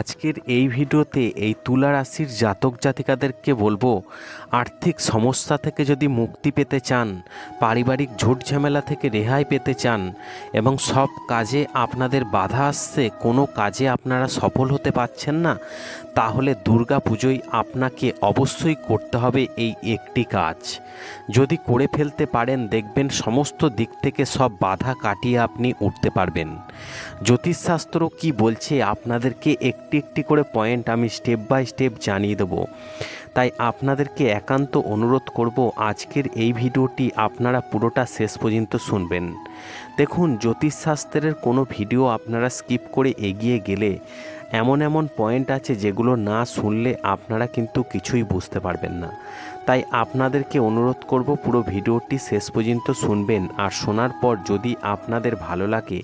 আজকের এই ভিডিওতে এই তুলা রাশির জাতক জাতিকাদেরকে বলব, আর্থিক সমস্যা থেকে যদি মুক্তি পেতে চান, পারিবারিক ঝুট ঝামেলা থেকে রেহাই পেতে চান এবং সব কাজে আপনাদের বাধা আসছে, কোনো কাজে আপনারা সফল হতে পারছেন না, তাহলে দুর্গা পুজোয় আপনাকে অবশ্যই করতে হবে এই একটি কাজ। যদি করে ফেলতে পারেন, দেখবেন সমস্ত দিক থেকে সব বাধা কাটিয়ে আপনি উঠতে পারবেন। জ্যোতিষশাস্ত্র কি বলছে, আপনাদেরকে একটি একটি করে পয়েন্ট আমি স্টেপ বাই স্টেপ জানিয়ে দেবো। তাই আপনাদেরকে একান্ত অনুরোধ করব আজকের এই ভিডিওটি আপনারা পুরোটা শেষ পর্যন্ত শুনবেন। দেখুন, জ্যোতিষশাস্ত্রের কোনো ভিডিও আপনারা স্কিপ করে এগিয়ে গেলে এমন এমন পয়েন্ট আছে যেগুলো না শুনলে আপনারা কিন্তু কিছুই বুঝতে পারবেন না। তাই আপনাদেরকে অনুরোধ করব পুরো ভিডিওটি শেষ পর্যন্ত শুনবেন আর শোনার পর যদি আপনাদের ভালো লাগে,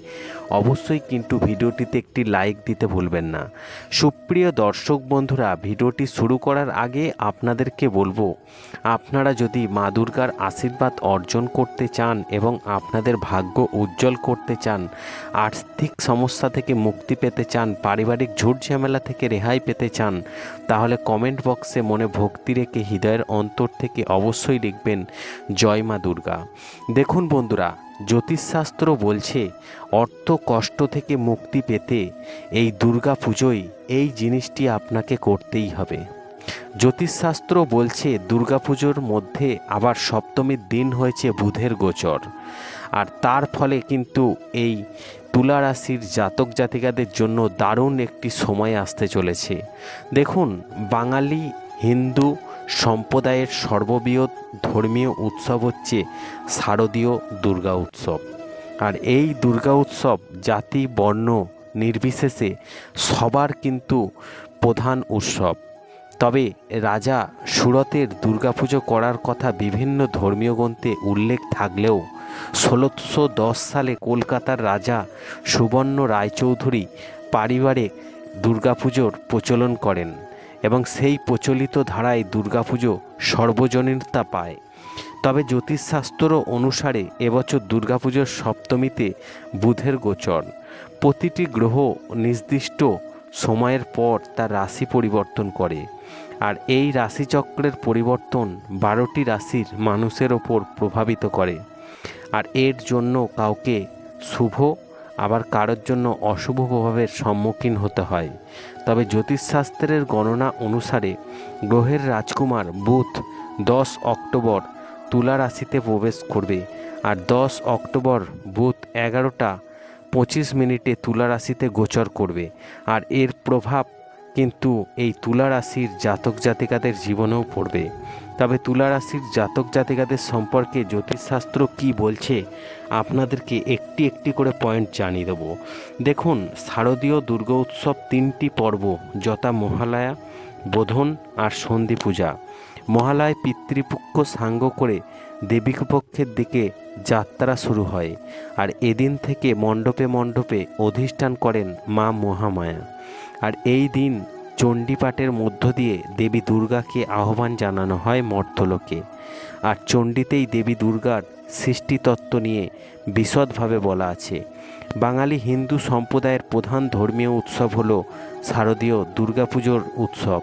অবশ্যই কিন্তু ভিডিওটিতে একটি লাইক দিতে ভুলবেন না। সুপ্রিয় দর্শক বন্ধুরা, ভিডিওটি শুরু করার আগে আপনাদেরকে বলব, আপনারা যদি মা দুর্গার আশীর্বাদ অর্জন করতে চান এবং আপনাদের ভাগ্য উজ্জ্বল করতে চান, আর্থিক সমস্যা থেকে মুক্তি পেতে চান, পারিবারিক ঝুট ঝামেলা থেকে রেহাই পেতে চান, তাহলে কমেন্ট বক্সে মনে ভক্তি রেখে হৃদয়ের অন্তর থেকে অবশ্যই লিখবেন, জয় মা দুর্গা। দেখুন বন্ধুরা, জ্যোতিষশাস্ত্র বলছে, অর্থ কষ্ট থেকে মুক্তি পেতে এই দুর্গা পুজোয় এই জিনিসটি আপনাকে করতেই হবে। জ্যোতিষশাস্ত্র বলছে, দুর্গাপুজোর মধ্যে আবার সপ্তমীর দিন হয়েছে বুধের গোচর। আর তার ফলে কিন্তু এই তুলা রাশির জাতক জাতিকাদের জন্য দারুণ একটি সময় আসতে চলেছে। দেখুন, বাঙালি হিন্দু সম্প্রদায়ের সর্ববৃহৎ ধর্মীয় উৎসব হচ্ছে শারদীয় দুর্গা উৎসব। আর এই দুর্গা উৎসব জাতি, বর্ণ নির্বিশেষে সবার কিন্তু প্রধান উৎসব। তবে রাজা সুরতের দুর্গাপুজো করার কথা বিভিন্ন ধর্মীয় গ্রন্থে উল্লেখ থাকলেও ষোলোশো দশ সালে কলকাতার রাজা সুবর্ণ রায়চৌধুরী পারিবারিক দুর্গাপুজোর প্রচলন করেন এবং সেই প্রচলিত ধারায় দুর্গাপুজো সর্বজনীনতা পায়। তবে জ্যোতিষশাস্ত্র অনুসারে এবছর দুর্গাপুজোর সপ্তমীতে বুধের গোচর। প্রতিটি গ্রহ নির্দিষ্ট সময়ের পর তার রাশি পরিবর্তন করে। আর এই রাশিচক্রের পরিবর্তন বারোটি রাশির মানুষের ওপর প্রভাবিত করে। আর এর জন্য কাউকে শুভ, আবার কারোর জন্য অশুভ প্রভাবের সম্মুখীন হতে হয়। তবে জ্যোতিষশাস্ত্রের গণনা অনুসারে গ্রহের রাজকুমার বুধ দশ অক্টোবর তুলা রাশিতে প্রবেশ করবে। আর দশ অক্টোবর বুধ এগারোটা পঁচিশ মিনিটে তুলা রাশিতে গোচর করবে। আর এর প্রভাব কিন্তু এই তুলা রাশির জাতক জাতিকাদের জীবনেও পড়বে। তবে তুলা রাশির জাতক জাতিকাদের সম্পর্কে জ্যোতিষশাস্ত্র কি বলছে, আপনাদেরকে একটি একটি করে পয়েন্ট জানিয়ে দেবো। দেখুন, শারদীয় দুর্গা উৎসব তিনটি পর্ব, যথা মহালয়া, বোধন আর সন্ধি পূজা। মহালয় পিতৃপক্ষ সাঙ্গ করে দেবীপক্ষের দিকে যাত্রা শুরু হয় আর এদিন থেকে মণ্ডপে মণ্ডপে অধিষ্ঠান করেন মা মহামায়া। আর এই দিন চণ্ডীপাঠের মধ্য দিয়ে দেবী দুর্গাকে আহ্বান জানানো হয় মর্তলোকে। আর চণ্ডীতেই দেবী দুর্গার সৃষ্টিতত্ত্ব নিয়ে বিশদভাবে বলা আছে। বাঙালি হিন্দু সম্প্রদায়ের প্রধান ধর্মীয় উৎসব হল শারদীয় দুর্গাপুজোর উৎসব।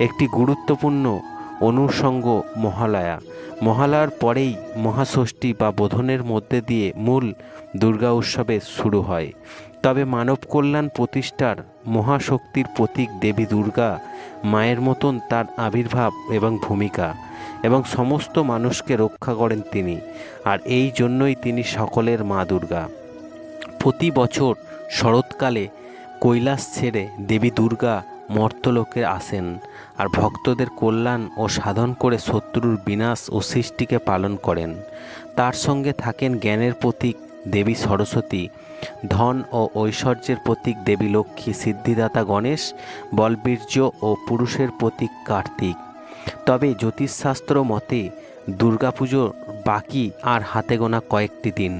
একটি গুরুত্বপূর্ণ অনুষঙ্গ মহালয়া। মহালয়ার পরেই মহাষষ্ঠী বা বোধনের মধ্যে দিয়ে মূল দুর্গা উৎসবের শুরু হয়। তবে মানব কল্যাণ প্রতিষ্ঠার মহাশক্তির প্রতীক দেবী দুর্গা মায়ের মতন তার আবির্ভাব এবং ভূমিকা এবং সমস্ত মানুষকে রক্ষা করেন তিনি আর এই জন্যই তিনি সকলের মা দুর্গা। প্রতি বছর শরৎকালে কৈলাস ছেড়ে দেবী দুর্গা মর্তলোকে আসেন আর ভক্তদের কল্যাণ ও সাধন করে শত্রুর বিনাশ ও সৃষ্টিকে পালন করেন। তার সঙ্গে থাকেন জ্ঞানের প্রতীক দেবী সরস্বতী, ধন ও ঐশ্বর্যের প্রতীক দেবী লক্ষ্মী সিদ্ধিদাতা গণেশ, বলবীর্য ও পুরুষের প্রতীক কার্তিক। তবে জ্যোতিষশাস্ত্র মতে দুর্গাপুজো বাকি আর হাতে গোনা কয়েকটি দিন।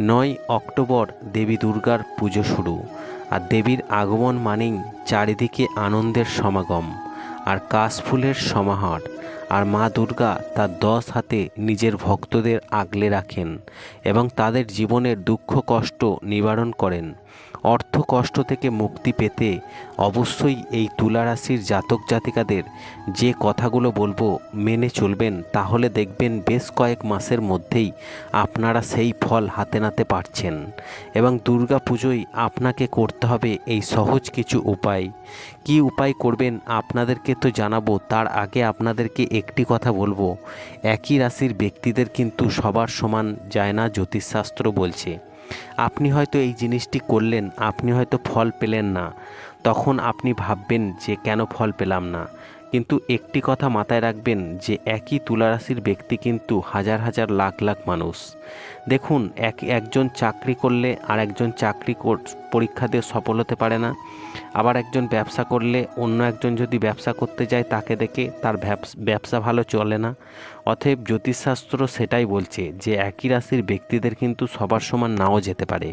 নয় অক্টোবর দেবী দুর্গার পুজো শুরু। আর দেবীর আগমন মানেই চারিদিকে আনন্দের সমাগম আর কাশফুলের সমাহার। আর মা দুর্গা তার দশ হাতে নিজের ভক্তদের আগলে রাখেন এবং তাদের জীবনের দুঃখ কষ্ট নিবারণ করেন। অর্থ কষ্ট থেকে মুক্তি পেতে অবশ্যই এই তুলা রাশির জাতক জাতিকাদের যে কথাগুলো বলব মেনে চলবেন, তাহলে দেখবেন বেশ কয়েক মাসের মধ্যেই আপনারা সেই ফল হাতে নাতে পারছেন এবং দুর্গা পুজোয় আপনাকে করতে হবে এই সহজ কিছু উপায়। কি উপায় করবেন আপনাদেরকে তো জানাব, তার আগে আপনাদেরকে একটি কথা বলব। একই রাশির ব্যক্তিদের কিন্তু সবার সমান যায় না, জ্যোতিষশাস্ত্র বলছে। আপনি হয়তো এই জিনিসটি করলেন, আপনি হয়তো ফল পেলেন না। তখন আপনি ভাববেন যে কেন ফল পেলাম না। কিন্তু একটি কথা মাথায় রাখবেন যে একই তুলারাশির ব্যক্তি কিন্তু হাজার হাজার লাখ লাখ মানুষ। দেখুন, এক একজন চাকরি করলে আর একজন চাকরি কর- পরীক্ষা দিয়ে সফল হতে পারে না। আবার একজন ব্যবসা করলে অন্য একজন যদি ব্যবসা করতে যায় তাকে দেখে তার ব্যবসা ভালো চলে না। অতএব জ্যোতিষশাস্ত্র সেটাই বলছে যে একই রাশির ব্যক্তিদের কিন্তু সবার সমান নাও যেতে পারে।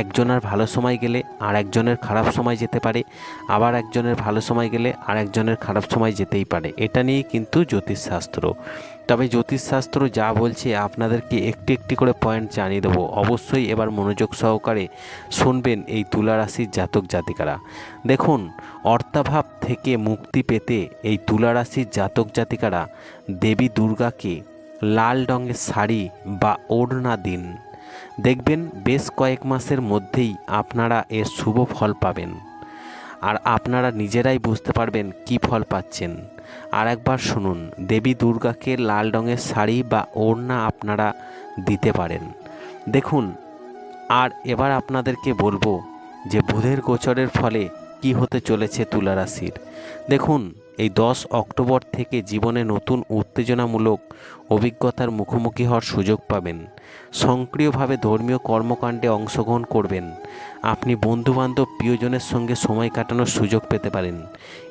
একজনের ভালো সময় গেলে আর একজনের খারাপ সময় যেতে পারে। আবার একজনের ভালো সময় গেলে আর একজনের খারাপ সময় যেতেই পারে। এটা নিয়েই কিন্তু জ্যোতিষশাস্ত্র। তবে জ্যোতিষশাস্ত্র যা বলছে, আপনাদেরকে একটি একটি করে পয়েন্ট জানিয়ে দেবো। অবশ্যই এবার মনোযোগ সহকারে শুনবেন এই তুলা রাশির জাতক জাতিকারা। দেখুন, অর্থাভাব থেকে মুক্তি পেতে এই তুলা রাশির জাতক জাতিকারা দেবী দুর্গাকে লাল রঙের শাড়ি বা ওড়না দিন। দেখবেন, বেশ কয়েক মাসের মধ্যেই আপনারা এর শুভ ফল পাবেন। আর আপনারা নিজেরাই বুঝতে পারবেন কি ফল পাচ্ছেন। আর একবার শুনুন, দেবী দুর্গাকে লাল রঙের শাড়ি বা ওড়না আপনারা দিতে পারেন। দেখুন, আর এবার আপনাদেরকে বলব যে বুধের গোচরের ফলে কি হতে চলেছে তুলা রাশির? দেখুন, এই দশ অক্টোবর থেকে জীবনে নতুন উত্তেজনামূলক অভিজ্ঞতার মুখোমুখি হওয়ার সুযোগ পাবেন। সক্রিয়ভাবে ধর্মীয় কর্মকাণ্ডে অংশগ্রহণ করবেন। আপনি বন্ধুবান্ধব প্রিয়জনের সঙ্গে সময় কাটানোর সুযোগ পেতে পারেন।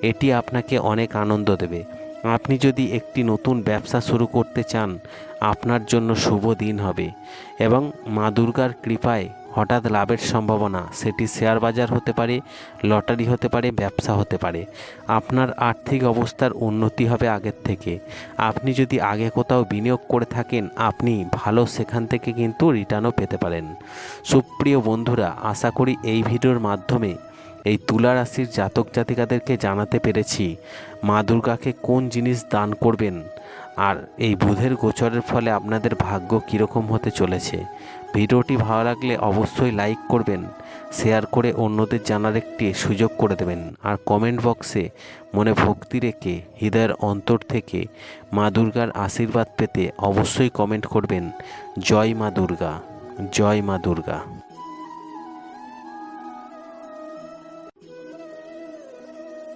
এটি আপনাকে অনেক আনন্দ দেবে। আপনি যদি একটি নতুন ব্যবসা শুরু করতে চান, আপনার জন্য শুভ দিন হবে এবং মা দুর্গার কৃপায় হঠাৎ লাভের সম্ভাবনা, সেটি শেয়ার বাজার হতে পারে, লটারি হতে পারে, ব্যবসা হতে পারে। আপনার আর্থিক অবস্থার উন্নতি হবে আগের থেকে। আপনি যদি আগে কোথাও বিনিয়োগ করে থাকেন, আপনি ভালো সেখান থেকে কিন্তু রিটার্নও পেতে পারেন। সুপ্রিয় বন্ধুরা, আশা করি এই ভিডিওর মাধ্যমে এই তুলা রাশির জাতক জাতিকাদেরকে জানাতে পেরেছি মা দুর্গাকে কোন জিনিস দান করবেন। আর এই বুধের গোচরের ফলে আপনাদের ভাগ্য কীরকম হতে চলেছে। ভিডিওটি ভালো লাগলে অবশ্যই লাইক করবেন, শেয়ার করে অন্যদের জানার একটি সুযোগ করে দেবেন, আর কমেন্ট বক্সে মনে ভক্তি রেখে হৃদয়ের অন্তর থেকে মা দুর্গার আশীর্বাদ পেতে অবশ্যই কমেন্ট করবেন, জয় মা দুর্গা, জয় মা দুর্গা।